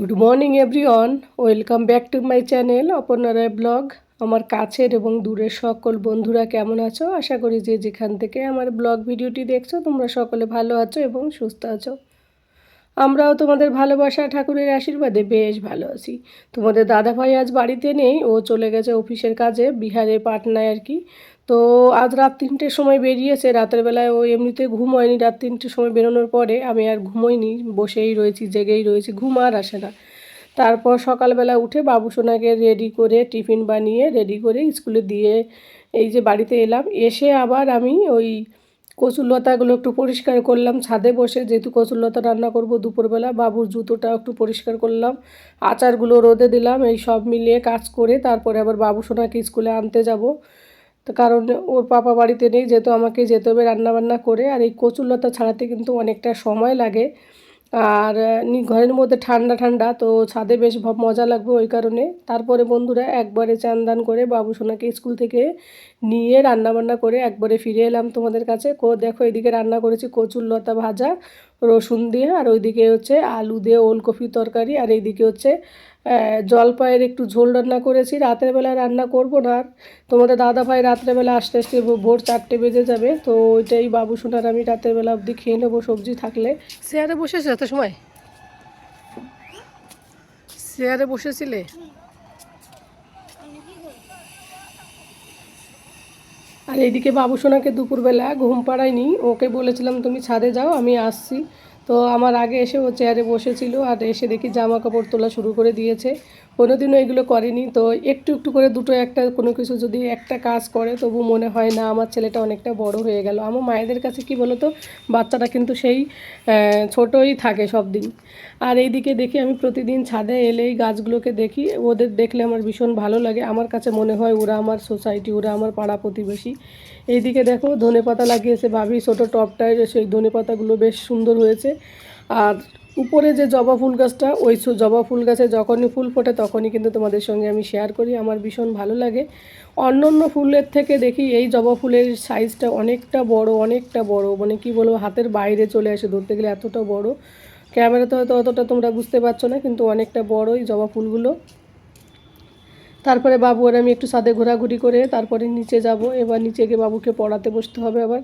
Morning everyone welcome back to my channel Aparna Roy blog আমার কাছের এবং দূরের সকল বন্ধুরা কেমন আছো? আশা করি যে যেখান থেকে আমার ব্লগ ভিডিওটি দেখছ, তোমরা সকলে ভালো আছো এবং সুস্থ আছো। আমরাও তোমাদের ভালোবাসা, ঠাকুরের আশীর্বাদে বেশ ভালো আছি। তোমাদের দাদা ভাই আজ বাড়িতে নেই, ও চলে গেছে অফিসের কাজে বিহারে পাটনায় আর কি। তো আজ রাত তিনটের সময় বেরিয়েছে, রাতের বেলায় ও এমনিতে ঘুম হয়নি রাত তিনটের সময় বেরোনোর পরে আমি আর ঘুমোইনি, বসেই রয়েছি, জেগেই রয়েছি, ঘুম আর আসে না। তারপর সকালবেলা উঠে বাবু সোনাকে রেডি করে টিফিন বানিয়ে, রেডি করে স্কুলে দিয়ে এই যে বাড়িতে এলাম। এসে আবার আমি ওই কচুর লতাগুলো একটু পরিষ্কার করলাম। ছাদে বসে যেহেতু কচুর লতা রান্না করব দুপুরবেলা, বাবুর জুতোটা একটু পরিষ্কার করলাম। আচারগুলো রোদে দিলাম, এই সব মিলিয়ে কাজ করে তারপরে আবার বাবু সোনাকে স্কুলে আনতে যাব। তো কারণ ওর পাপা বাড়িতে নেই, যেহেতু আমাকে যেতে হবে রান্নাবান্না করে। আর এই কচুর লতা ছাড়াতে কিন্তু অনেকটা সময় লাগে। আর ঘরের মধ্যে ঠান্ডা ঠান্ডা, তো ছাদে বেশ মজা লাগবে ওই কারণে। তারপরে বন্ধুরা একবারে চান করে বাবু সোনাকে স্কুল থেকে নিয়ে রান্না বান্না করে একবারে ফিরে এলাম তোমাদের কাছে। কো, দেখো এদিকে রান্না করেছি কচুর লতা ভাজা। রসুন দিয়ে, আর ওইদিকে হচ্ছে আলু দিয়ে ওলকপি তরকারি, আর এইদিকে হচ্ছে জলপাইয়ের একটু ঝোল রান্না করেছি। রাতের বেলা রান্না করব না আর। তোমাদের দাদা ভাই রাত্রেবেলা আসতে আসতে ভোর চারটে বেজে যাবে। তো ওইটাই বাবু সোনার আমি রাতের বেলা অবধি খেয়ে নেব সবজি থাকলে। চেয়ারে বসেছে এত সময়? চেয়ারে বসেছিলে? আর এদিকে বাবুসোনাকে দুপুরবেলা ঘুম পাড়ায়নি। ওকে বলেছিলাম, তুমি ছাদে যাও, আমি আসছি। তো আমার আগে এসে ও চেয়ারে বসেছিল আর এসে দেখি জামা কাপড় তোলা শুরু করে দিয়েছে। কোনোদিনও এগুলো করেনি। তো একটু একটু করে দুটো একটা কোনো কিছু যদি একটা কাজ করে, তবু মনে হয় না আমার ছেলেটা অনেকটা বড় হয়ে গেল। আমার মায়েদের কাছে কি বলো তো বাচ্চাটা কিন্তু সেই ছোটই থাকে সব দিন আর এইদিকে দেখি আমি প্রতিদিন ছাদে এলেই গাছগুলোকে দেখি, ওদের দেখলে আমার ভীষণ ভালো লাগে। আমার কাছে মনে হয় ওরা আমার সোসাইটি, ওরা আমার পাড়া প্রতিবেশী। এইদিকে দেখো ধনে পাতা লাগিয়েছে ভাবি, ছোটো টপটায় সেই ধনে পাতাগুলো বেশ সুন্দর হয়েছে। আর উপরে যে জবা ফুল গাছটা, ওই জবা ফুল গাছে যখনই ফুল ফোটে তখনই কিন্তু তোমাদের সঙ্গে আমি শেয়ার করি। আমার ভীষণ ভালো লাগে। অন্য অন্য ফুলের থেকে দেখি এই জবা ফুলের সাইজটা অনেকটা বড় অনেকটা বড়। মানে কি বলব, হাতের বাইরে চলে আসে ধরতে গেলে এতটা বড়। ক্যামেরাতে হয়তো অতটা তোমরা বুঝতে পারছ না, কিন্তু অনেকটা বড় এই জবা ফুলগুলো। তারপরে বাবু আর আমি একটু ছাদে ঘোরাঘুরি করে তারপরে নিচে যাব। এবার নিচে গিয়ে বাবুকে পড়াতে বসতে হবে আবার।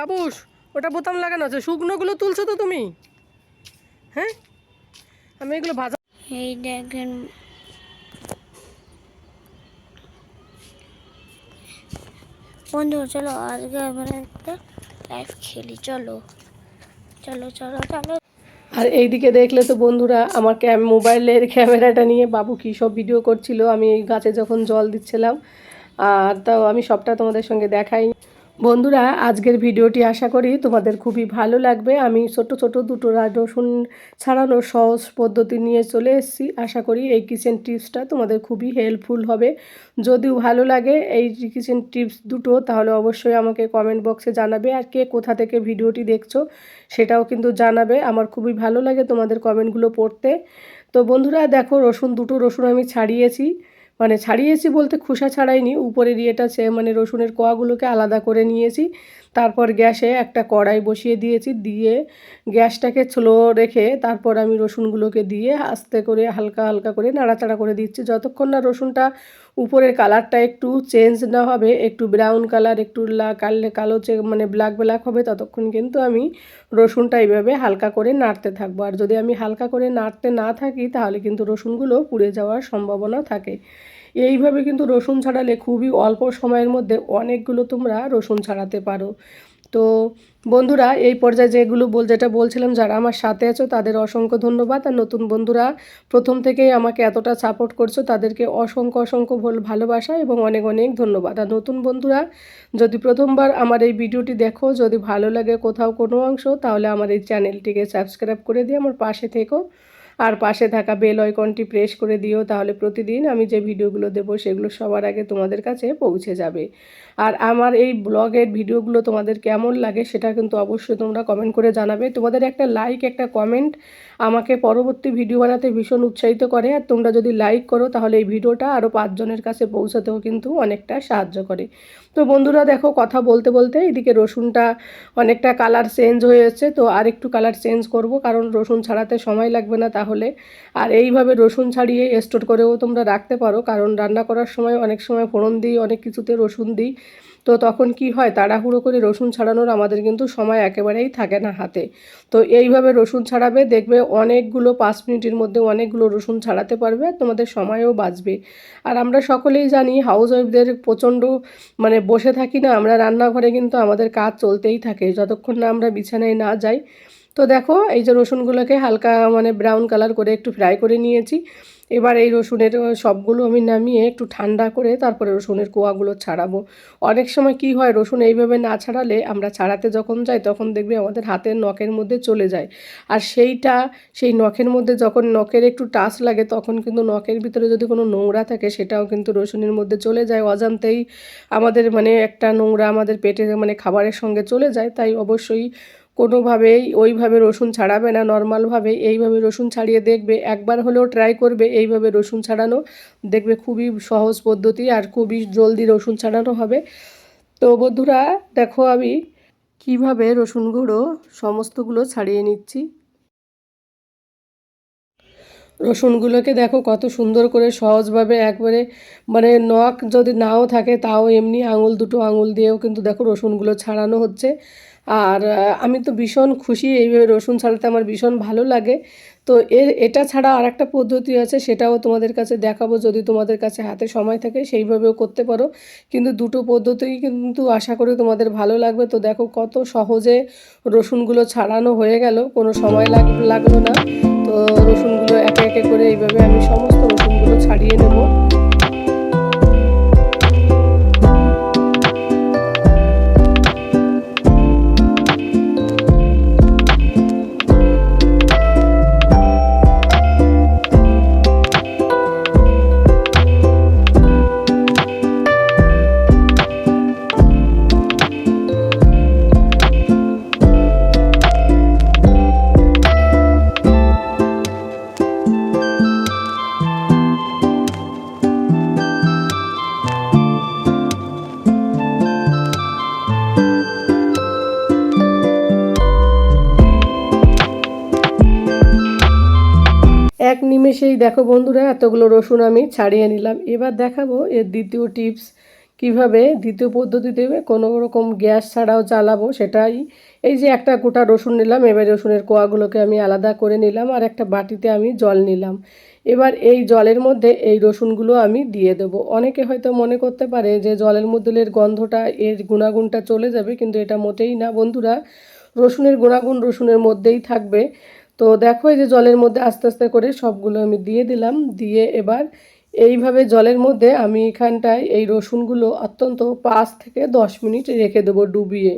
বাবুস ওটা বোতাম লাগানো আছে শুকনোগুলো তুলছো তো তুমি? হ্যাঁ? আমি এগুলো ভাজা এই দেখেন। বন্ধু চলো আজকে আমরা একটা লাইভ খেলি চলো। চলো চলো চলো। আর এইদিকে দেখলে তো বন্ধুরা আমার ক্যাম মোবাইলের ক্যামেরাটা নিয়ে বাবু কী সব ভিডিও করছিল আমি এই গাছে যখন জল দিচ্ছিলাম আর তাও আমি সবটা তোমাদের সঙ্গে দেখাই বন্ধুরা, আজকের ভিডিওটি আশা করি তোমাদের খুবই ভালো লাগবে। আমি ছোট ছোট দুটো রসুন ছাড়ানোর সহজ পদ্ধতি নিয়ে চলে এসেছি। আশা করি এই কিচেন টিপসটা তোমাদের খুবই হেল্পফুল হবে। যদিও ভালো লাগে এই কিচেন টিপস দুটো, তাহলে অবশ্যই আমাকে কমেন্ট বক্সে জানাবে আর কে কোথা থেকে ভিডিওটি দেখছ সেটাও কিন্তু জানাবে। আমার খুবই ভালো লাগে তোমাদের কমেন্টগুলো পড়তে। তো বন্ধুরা, দেখো রসুন, দুটো রসুন আমি ছাড়িয়েছি। মানে ছাড়িয়েছি বলতে খোসা ছাড়াইনি উপরের ইয়েটা সে মানে রসুনের কোয়াগুলোকে আলাদা করে নিয়েছি। তারপর গ্যাসে একটা কড়াই বসিয়ে দিয়েছি, দিয়ে গ্যাসটাকে স্লো রেখে তারপর আমি রসুনগুলোকে দিয়ে আস্তে করে হালকা হালকা করে নাড়াচাড়া করে দিচ্ছি। যতক্ষণ না রসুনটা উপরের কালারটা একটু চেঞ্জ না হবে, একটু ব্রাউন কালার, একটু কালে, কালো মানে ব্ল্যাক ব্ল্যাক হবে, ততক্ষণ কিন্তু আমি রসুনটা এইভাবে হালকা করে নাড়তে থাকব। আর যদি আমি হালকা করে নাড়তে না থাকি, তাহলে কিন্তু রসুনগুলো পুড়ে যাওয়ার সম্ভাবনা থাকে। এইভাবে কিন্তু রসুন ছাড়ালে খুবই অল্প সময়ের মধ্যে অনেকগুলো তোমরা রসুন ছাড়াতে পারো। তো বন্ধুরা, এই পর্যায়ে যেগুলো বল, যেটা বলছিলাম, যারা আমার সাথে আছো তাদের অসংখ্য ধন্যবাদ। আর নতুন বন্ধুরা, প্রথম থেকেই আমাকে এতটা সাপোর্ট করছ, তাদেরকে অসংখ্য অসংখ্য ভল- ভালোবাসা এবং অনেক অনেক ধন্যবাদ। আর নতুন বন্ধুরা, যদি প্রথমবার আমার এই ভিডিওটি দেখো, যদি ভালো লাগে কোথাও কোনো অংশ, তাহলে আমার এই চ্যানেলটিকে সাবস্ক্রাইব করে দিয়ে আমার পাশে থেকো। আর পাশে থাকা বেল আইকনটি প্রেস করে দিও, তাহলে প্রতিদিন আমি যে ভিডিওগুলো দেবো সেগুলো সবার আগে তোমাদের কাছে পৌঁছে যাবে। আর আমার এই ব্লগের ভিডিওগুলো তোমাদের কেমন লাগে সেটা কিন্তু অবশ্যই তোমরা কমেন্ট করে জানাবে। তোমাদের একটা লাইক একটা কমেন্ট আমাকে পরবর্তী ভিডিও বানাতে ভীষণ উৎসাহিত করে। আর তোমরা যদি লাইক করো তাহলে এই ভিডিওটা আরও পাঁচজনের কাছে পৌঁছাতেও কিন্তু অনেকটা সাহায্য করে। তো বন্ধুরা দেখো কথা বলতে বলতে এদিকে রসুনটা অনেকটা কালার চেঞ্জ হয়েছে তো আর একটু কালার চেঞ্জ করব কারণ রসুন ছাড়াতে সময় লাগবে না তাহলে। আর এইভাবে রসুন ছাড়িয়ে স্টোর করেও তোমরা রাখতে পারো কারণ রান্না করার সময় অনেক সময় ফোড়ন দিই, অনেক কিছুতে রসুন দিই। তো তখন কি হয়? তাড়াহুড়ো করে রসুন ছাড়ানোর আমাদের কিন্তু সময় একেবারেই থাকে না হাতে। তো এইভাবে রসুন ছাড়াবে, দেখবে অনেকগুলো পাঁচ মিনিটের মধ্যে অনেকগুলো রসুন ছাড়াতে পারবে, তোমাদের সময়ও বাঁচবে। আর আমরা সকলেই জানি হাউস ওয়াইফদের প্রচণ্ড মানে বসে থাকি না, আমরা রান্নাঘরে কিন্তু আমাদের কাজ চলতেই থাকে, যতক্ষণ না আমরা বিছানায় না যাই। তো দেখো, এই যে রসুনগুলোকে হালকা মানে ব্রাউন কালার করে একটু ফ্রাই করে নিয়েছি। এবার এই রসুনের সবগুলো আমি নামিয়ে একটু ঠান্ডা করে তারপরে রসুনের কোয়াগুলো ছাড়াবো। অনেক সময় কি হয়, রসুন এইভাবে না ছাড়ালে আমরা ছাড়াতে যখন যাই তখন দেখবে আমাদের হাতের নখের মধ্যে চলে যায়। আর সেইটা, সেই নখের মধ্যে যখন নখের একটু টাচ লাগে তখন কিন্তু নখের ভিতরে যদি কোনো নোংরা থাকে সেটাও কিন্তু রসুনের মধ্যে চলে যায়। অজান্তেই আমাদের মানে একটা নোংরা আমাদের পেটে মানে খাবারের সঙ্গে চলে যায়, তাই অবশ্যই কোনোভাবেই ওইভাবে রসুন ছাড়াবে না, নর্মালভাবে এইভাবে রসুন ছাড়িয়ে দেখবে। একবার হলেও ট্রাই করবে এইভাবে রসুন ছাড়ানো। দেখবে খুবই সহজ পদ্ধতি আর খুবই জলদি রসুন ছাড়ানো হবে। তো বন্ধুরা, দেখো আমি কীভাবে রসুন গুঁড়ো সমস্তগুলো ছাড়িয়ে নিচ্ছি। রসুনগুলোকে দেখো কত সুন্দর করে সহজভাবে একবারে মানে নখ যদি নাও থাকে তাও এমনি আঙুল দুটো আঙুল দিয়েও কিন্তু দেখো রসুনগুলো ছাড়ানো হচ্ছে। আর আমি তো ভীষণ খুশি এইভাবে রসুন ছাড়াতে আমার ভীষণ ভালো লাগে। তো এর, এটা ছাড়া আর একটা পদ্ধতি আছে, সেটাও তোমাদের কাছে দেখাবো। যদি তোমাদের কাছে হাতে সময় থাকে, সেইভাবেও করতে পারো। কিন্তু দুটো পদ্ধতিই কিন্তু আশা করি তোমাদের ভালো লাগবে। তো দেখো কত সহজে রসুনগুলো ছাড়ানো হয়ে গেল, কোনো সময় লাগ, লাগল না। তো রসুনগুলো একে একে করে এইভাবে আমি সমস্ত রসুনগুলো ছাড়িয়ে নেব। নিমেষেই দেখো বন্ধুরা, এতগুলো রসুন আমি ছাড়িয়ে নিলাম। এবার দেখাবো এর দ্বিতীয় টিপস, কীভাবে দ্বিতীয় পদ্ধতিতে কোনো রকম গ্যাস ছাড়াও চালাবো সেটাই। এই যে একটা গোটা রসুন নিলাম, এবার রসুনের কোয়াগুলোকে আমি আলাদা করে নিলাম আর একটা বাটিতে আমি জল নিলাম। এবার এই জলের মধ্যে এই রসুনগুলো আমি দিয়ে দেবো। অনেকে হয়তো মনে করতে পারে যে জলের মধ্যে এর গন্ধটা, এর গুণাগুণটা চলে যাবে, কিন্তু এটা মোটেই না। বন্ধুরা, রসুনের গুণাগুণ রসুনের মধ্যেই থাকবে। তো দেখো এই যে জলের মধ্যে আস্তে আস্তে করে সবগুলো আমি দিয়ে দিলাম, দিয়ে এবার এইভাবে জলের মধ্যে আমি এখানটায় এই রসুনগুলো অত্যন্ত পাঁচ থেকে দশ মিনিট রেখে দেবো ডুবিয়ে।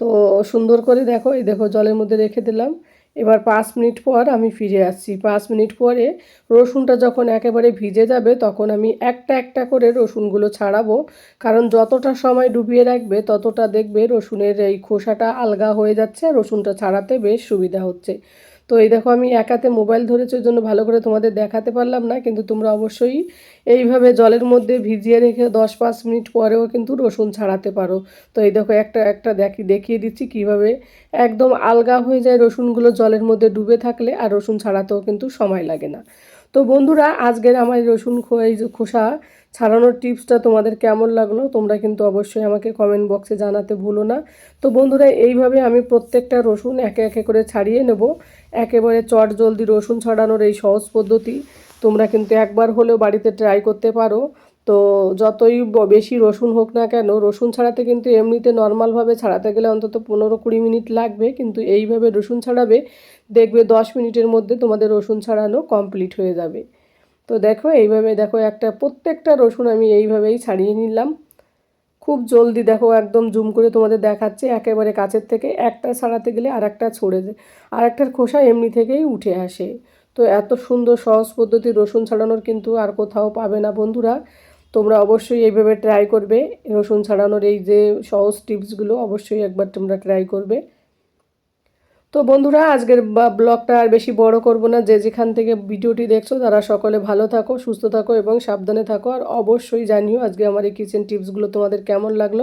তো সুন্দর করে দেখো, এই দেখো জলের মধ্যে রেখে দিলাম। এবার পাঁচ মিনিট পর আমি ফিরে আসছি। পাঁচ মিনিট পরে রসুনটা যখন একেবারে ভিজে যাবে, তখন আমি একটা একটা করে রসুনগুলো ছাড়াবো। কারণ যতটা সময় ডুবিয়ে রাখবে, ততটা দেখবে রসুনের এই খোসাটা আলগা হয়ে যাচ্ছে। রসুনটা ছাড়াতে বেশ সুবিধা হচ্ছে। তো এই দেখো, আমি একাতে মোবাইল ধরেছি, ওই জন্য ভালো করে তোমাদের দেখাতে পারলাম না, কিন্তু তোমরা অবশ্যই এইভাবে জলের মধ্যে ভিজিয়ে রেখে দশ পাঁচ মিনিট পরেও কিন্তু রসুন ছাড়াতে পারো। তো এই দেখো, একটা একটা দেখি, দেখিয়ে দিচ্ছি কীভাবে একদম আলগা হয়ে যায় রসুনগুলো জলের মধ্যে ডুবে থাকলে, আর রসুন ছাড়াতেও কিন্তু সময় লাগে না। তো বন্ধুরা, আজকের আমার রসুন এই যে খোসা ছাড়ানোর টিপসটা তোমাদের কেমন লাগল তোমরা কিন্তু অবশ্যই আমাকে কমেন্ট বক্সে জানাতে ভুলো না। তো বন্ধুরা, এইভাবে আমি প্রত্যেকটা রসুন একে একে করে ছাড়িয়ে নেব। একেবারে চট জলদি রসুন ছাড়ানোর এই সহজ পদ্ধতি তোমরা কিন্তু একবার হলেও বাড়িতে ট্রাই করতে পারো। তো যতই বেশি রসুন হোক না কেন, রসুন ছাড়াতে কিন্তু এমনিতে নর্মালভাবে ছাড়াতে গেলে অন্তত পনেরো কুড়ি মিনিট লাগবে। কিন্তু এইভাবে রসুন ছাড়াবে, দেখবে দশ মিনিটের মধ্যে তোমাদের রসুন ছাড়ানো কমপ্লিট হয়ে যাবে। তো দেখো, এইভাবে দেখো একটা, প্রত্যেকটা রসুন আমি এইভাবেই ছাড়িয়ে নিলাম। খুব জলদি দেখো, একদম জুম করে তোমাদের দেখাচ্ছে, একেবারে কাছের থেকে। একটা ছাড়াতে গেলে আর একটা ছড়ে যায় আর একটার খোসা এমনি থেকেই উঠে আসে। তো এত সুন্দর সহজ পদ্ধতি রসুন ছাড়ানোর কিন্তু আর কোথাও পাবে না বন্ধুরা। তোমরা অবশ্যই এইভাবে ট্রাই করবে। রসুন ছাড়ানোর এই যে সহজ টিপসগুলো অবশ্যই একবার তোমরা ট্রাই করবে। তো বন্ধুরা, আজকের ব্লগটা আর বেশি বড় করব না। যে যেখান থেকে ভিডিওটি দেখছ, তারা সকলে ভালো থাকো, সুস্থ থাকো এবং সাবধানে থাকো। আর অবশ্যই জানিও আজকে আমার এই কিচেন টিপসগুলো তোমাদের কেমন লাগল।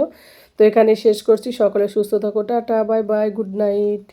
তো এখানে শেষ করছি। সকলে সুস্থ থাকো। Tata bye bye good night